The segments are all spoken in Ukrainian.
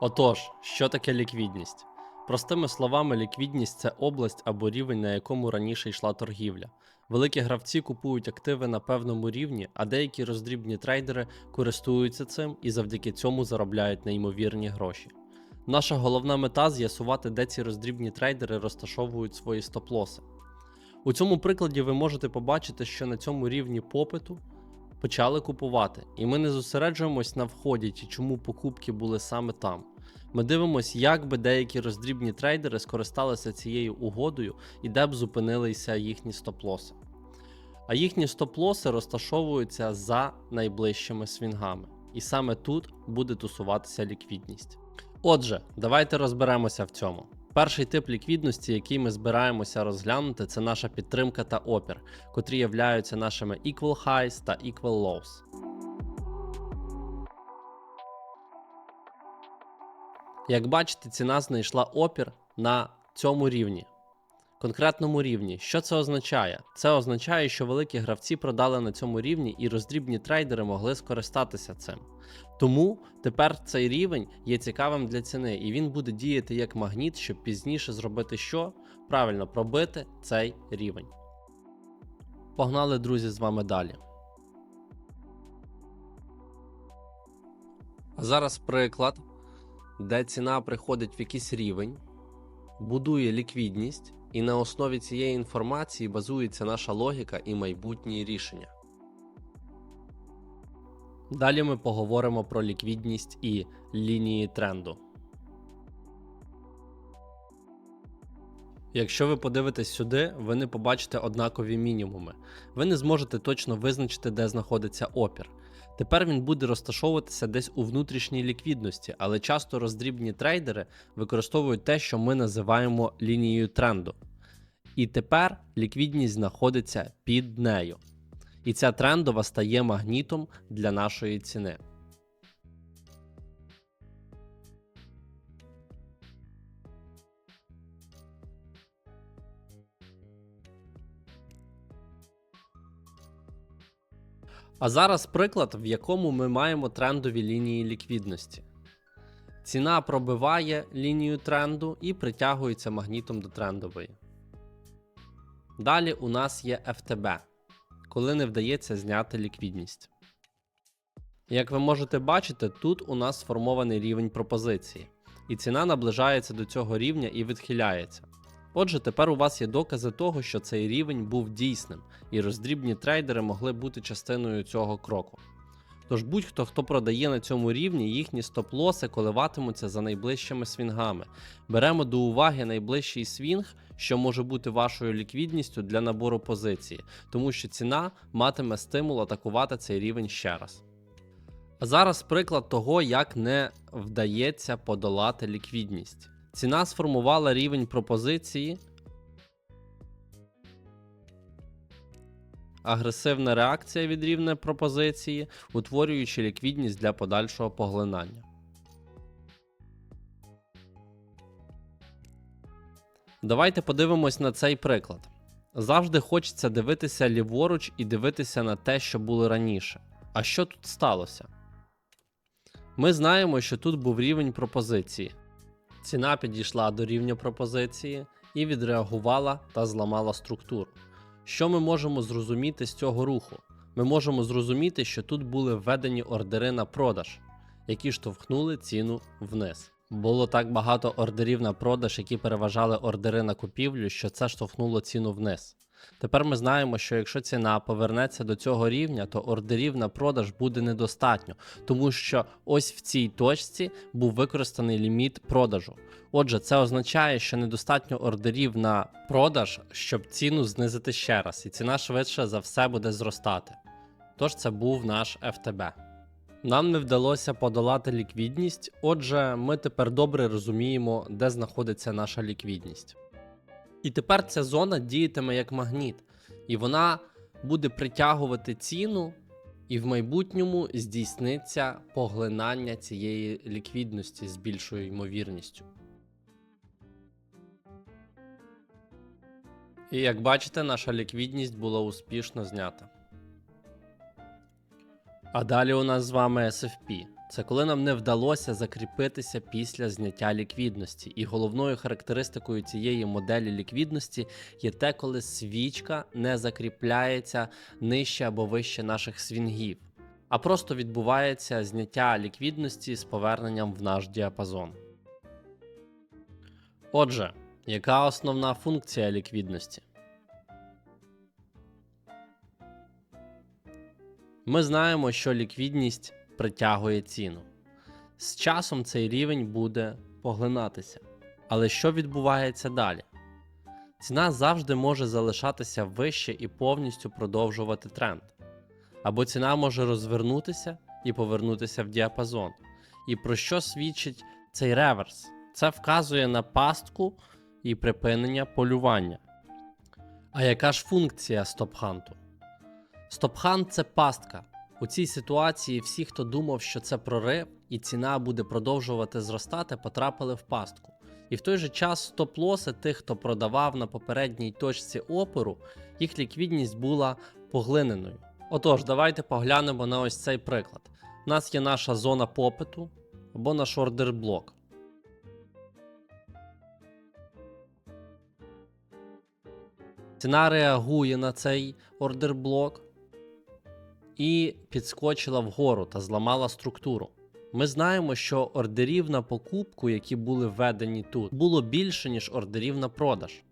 Отож, що таке ліквідність? Простими словами, ліквідність це область або рівень, на якому раніше йшла торгівля. Великі гравці купують активи на певному рівні, а деякі роздрібні трейдери користуються цим і завдяки цьому заробляють неймовірні гроші. Наша головна мета з'ясувати, де ці роздрібні трейдери розташовують свої стоп-лоси. У цьому прикладі ви можете побачити, що на цьому рівні попиту почали купувати, і ми не зосереджуємось на вході чи чому покупки були саме там. Ми дивимося, як би деякі роздрібні трейдери скористалися цією угодою і де б зупинилися їхні стоп-лоси. А їхні стоп-лоси розташовуються за найближчими свінгами. І саме тут буде тусуватися ліквідність. Отже, давайте розберемося в цьому. Перший тип ліквідності, який ми збираємося розглянути, це наша підтримка та опір, котрі являються нашими equal highs та equal lows. Як бачите, ціна знайшла опір на цьому рівні. Конкретному рівні. Що це означає? Це означає, що великі гравці продали на цьому рівні і роздрібні трейдери могли скористатися цим. Тому тепер цей рівень є цікавим для ціни, і він буде діяти як магніт, щоб пізніше зробити що? Правильно пробити цей рівень. Погнали, друзі, з вами далі. А зараз приклад, де ціна приходить в якийсь рівень, будує ліквідність, і на основі цієї інформації базується наша логіка і майбутні рішення. Далі ми поговоримо про ліквідність і лінії тренду. Якщо ви подивитесь сюди, ви не побачите однакові мінімуми. Ви не зможете точно визначити, де знаходиться опір. Тепер він буде розташовуватися десь у внутрішній ліквідності, але часто роздрібні трейдери використовують те, що ми називаємо лінією тренду. І тепер ліквідність знаходиться під нею. І ця трендова стає магнітом для нашої ціни. А зараз приклад, в якому ми маємо трендові лінії ліквідності. Ціна пробиває лінію тренду і притягується магнітом до трендової. Далі у нас є FTB, коли не вдається зняти ліквідність. Як ви можете бачити, тут у нас сформований рівень пропозиції, і ціна наближається до цього рівня і відхиляється. Отже, тепер у вас є докази того, що цей рівень був дійсним, і роздрібні трейдери могли бути частиною цього кроку. Тож будь-хто, хто продає на цьому рівні, їхні стоп-лоси коливатимуться за найближчими свінгами. Беремо до уваги найближчий свінг, що може бути вашою ліквідністю для набору позиції, тому що ціна матиме стимул атакувати цей рівень ще раз. А зараз приклад того, як не вдається подолати ліквідність. Ціна сформувала рівень пропозиції. Агресивна реакція від рівня пропозиції, утворюючи ліквідність для подальшого поглинання. Давайте подивимось на цей приклад. Завжди хочеться дивитися ліворуч і дивитися на те, що було раніше. А що тут сталося? Ми знаємо, що тут був рівень пропозиції. Ціна підійшла до рівня пропозиції і відреагувала та зламала структуру. Що ми можемо зрозуміти з цього руху? Ми можемо зрозуміти, що тут були введені ордери на продаж, які штовхнули ціну вниз. Було так багато ордерів на продаж, які переважали ордери на купівлю, що це штовхнуло ціну вниз. Тепер ми знаємо, що якщо ціна повернеться до цього рівня, то ордерів на продаж буде недостатньо, тому що ось в цій точці був використаний ліміт продажу. Отже, це означає, що недостатньо ордерів на продаж, щоб ціну знизити ще раз, і ціна швидше за все буде зростати. Тож це був наш FTB. Нам не вдалося подолати ліквідність, отже, ми тепер добре розуміємо, де знаходиться наша ліквідність. І тепер ця зона діятиме як магніт, і вона буде притягувати ціну, і в майбутньому здійсниться поглинання цієї ліквідності з більшою ймовірністю. І як бачите, наша ліквідність була успішно знята. А далі у нас з вами SFP. Це коли нам не вдалося закріпитися після зняття ліквідності. І головною характеристикою цієї моделі ліквідності є те, коли свічка не закріпляється нижче або вище наших свінгів, а просто відбувається зняття ліквідності з поверненням в наш діапазон. Отже, яка основна функція ліквідності? Ми знаємо, що ліквідність притягує ціну. З часом цей рівень буде поглинатися. Але що відбувається далі? Ціна завжди може залишатися вище і повністю продовжувати тренд. Або ціна може розвернутися і повернутися в діапазон. І про що свідчить цей реверс? Це вказує на пастку і припинення полювання. А яка ж функція стоп-ханту? Стоп-хант це пастка. У цій ситуації всі, хто думав, що це прорив і ціна буде продовжувати зростати, потрапили в пастку. І в той же час стоп-лоси тих, хто продавав на попередній точці опору, їх ліквідність була поглиненою. Отож, давайте поглянемо на ось цей приклад. У нас є наша зона попиту або наш ордер-блок. Ціна реагує на цей ордер-блок і підскочила вгору та зламала структуру. Ми знаємо, що ордерів на покупку, які були введені тут, було більше, ніж ордерів на продаж.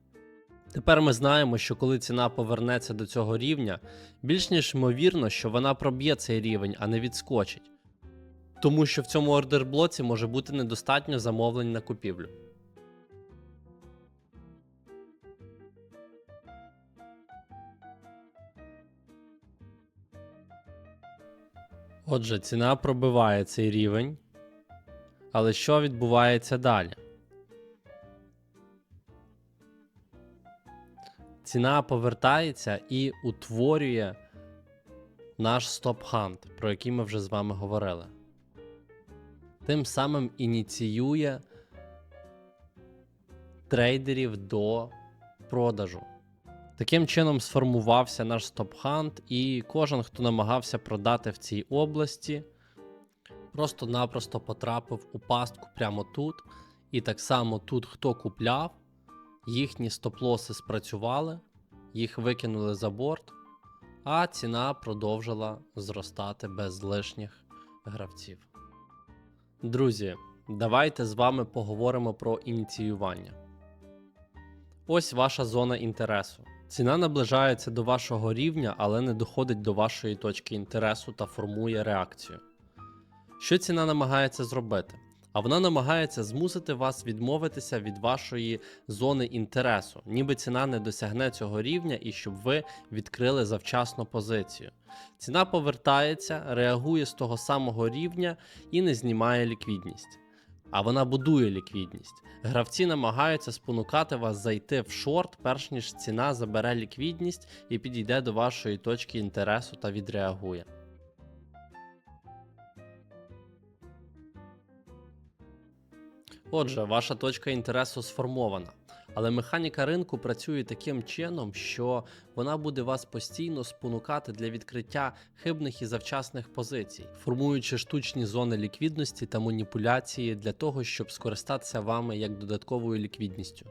Тепер ми знаємо, що коли ціна повернеться до цього рівня, більш ніж ймовірно, що вона проб'є цей рівень, а не відскочить. Тому що в цьому ордер-блоці може бути недостатньо замовлень на купівлю. Отже, ціна пробиває цей рівень. Але що відбувається далі? Ціна повертається і утворює наш стоп-хант, про який ми вже з вами говорили. Тим самим ініціює трейдерів до продажу. Таким чином сформувався наш стоп-хант, і кожен, хто намагався продати в цій області, просто-напросто потрапив у пастку прямо тут. І так само тут, хто купляв, їхні стоп-лоси спрацювали, їх викинули за борт, а ціна продовжила зростати без лишніх гравців. Друзі, давайте з вами поговоримо про ініціювання. Ось ваша зона інтересу. Ціна наближається до вашого рівня, але не доходить до вашої точки інтересу та формує реакцію. Що ціна намагається зробити? А вона намагається змусити вас відмовитися від вашої зони інтересу, ніби ціна не досягне цього рівня і щоб ви відкрили завчасно позицію. Ціна повертається, реагує з того самого рівня і не знімає ліквідність. А вона будує ліквідність. Гравці намагаються спонукати вас зайти в шорт, перш ніж ціна забере ліквідність і підійде до вашої точки інтересу та відреагує. Отже, ваша точка інтересу сформована. Але механіка ринку працює таким чином, що вона буде вас постійно спонукати для відкриття хибних і завчасних позицій, формуючи штучні зони ліквідності та маніпуляції для того, щоб скористатися вами як додатковою ліквідністю.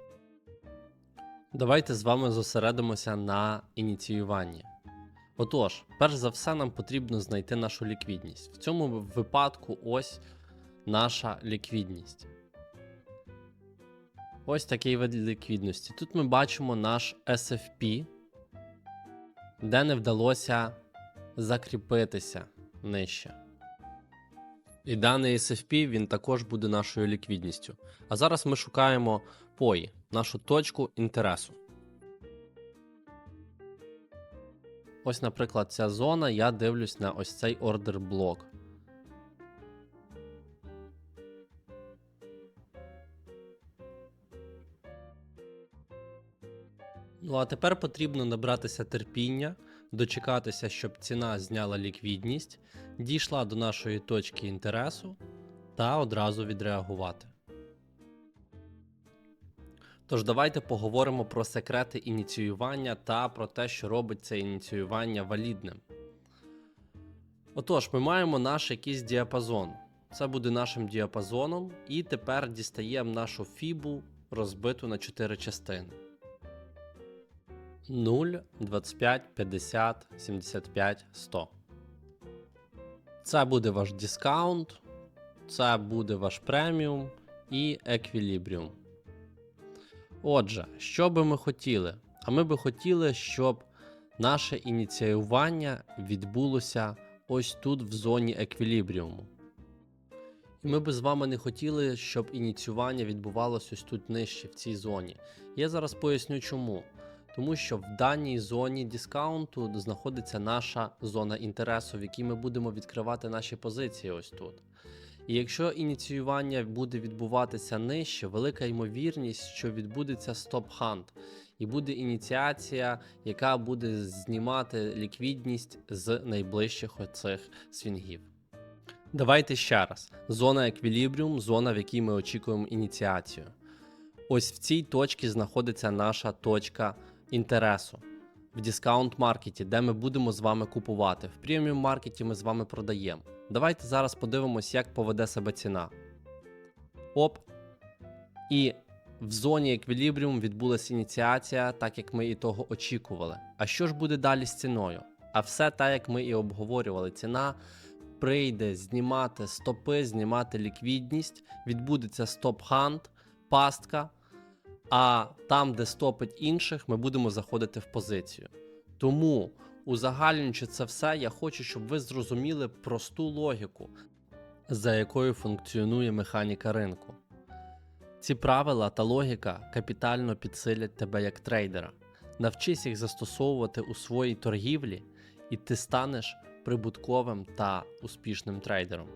Давайте з вами зосередимося на ініціюванні. Отож, перш за все, нам потрібно знайти нашу ліквідність. В цьому випадку ось наша ліквідність. Ось такий вид ліквідності. Тут ми бачимо наш SFP, де не вдалося закріпитися нижче. І даний SFP він також буде нашою ліквідністю. А зараз ми шукаємо POI, нашу точку інтересу. Ось, наприклад, ця зона, я дивлюсь на ось цей ордер блок. Ну а тепер потрібно набратися терпіння, дочекатися, щоб ціна зняла ліквідність, дійшла до нашої точки інтересу та одразу відреагувати. Тож давайте поговоримо про секрети ініціювання та про те, що робить це ініціювання валідним. Отож, ми маємо наш якийсь діапазон. Це буде нашим діапазоном. І тепер дістаємо нашу фібу розбиту на 4 частини. 0, 25, 50, 75, 100. Це буде ваш дискаунт, це буде ваш преміум і еквілібріум. Отже, що би ми хотіли? А ми би хотіли, щоб наше ініціювання відбулося ось тут в зоні еквілібріуму. І ми би з вами не хотіли, щоб ініціювання відбувалося ось тут нижче, в цій зоні. Я зараз поясню чому. Тому що в даній зоні дискаунту знаходиться наша зона інтересу, в якій ми будемо відкривати наші позиції ось тут. І якщо ініціювання буде відбуватися нижче, велика ймовірність, що відбудеться стоп-хант, і буде ініціація, яка буде знімати ліквідність з найближчих оцих свінгів. Давайте ще раз: зона еквілібріум, зона, в якій ми очікуємо ініціацію. Ось в цій точці знаходиться наша точка інтересу в дискаунт маркеті, де ми будемо з вами купувати. В преміум маркеті ми з вами продаємо. Давайте зараз подивимось, як поведе себе ціна. Оп. І в зоні еквілібріум відбулася ініціація, так як ми і того очікували. А що ж буде далі з ціною? А все так, як ми і обговорювали. Ціна прийде знімати стопи, знімати ліквідність, відбудеться стоп-хант, пастка. А там, де стопить інших, ми будемо заходити в позицію. Тому, узагальнюючи це все, я хочу, щоб ви зрозуміли просту логіку, за якою функціонує механіка ринку. Ці правила та логіка капітально підсилять тебе як трейдера. Навчись їх застосовувати у своїй торгівлі, і ти станеш прибутковим та успішним трейдером.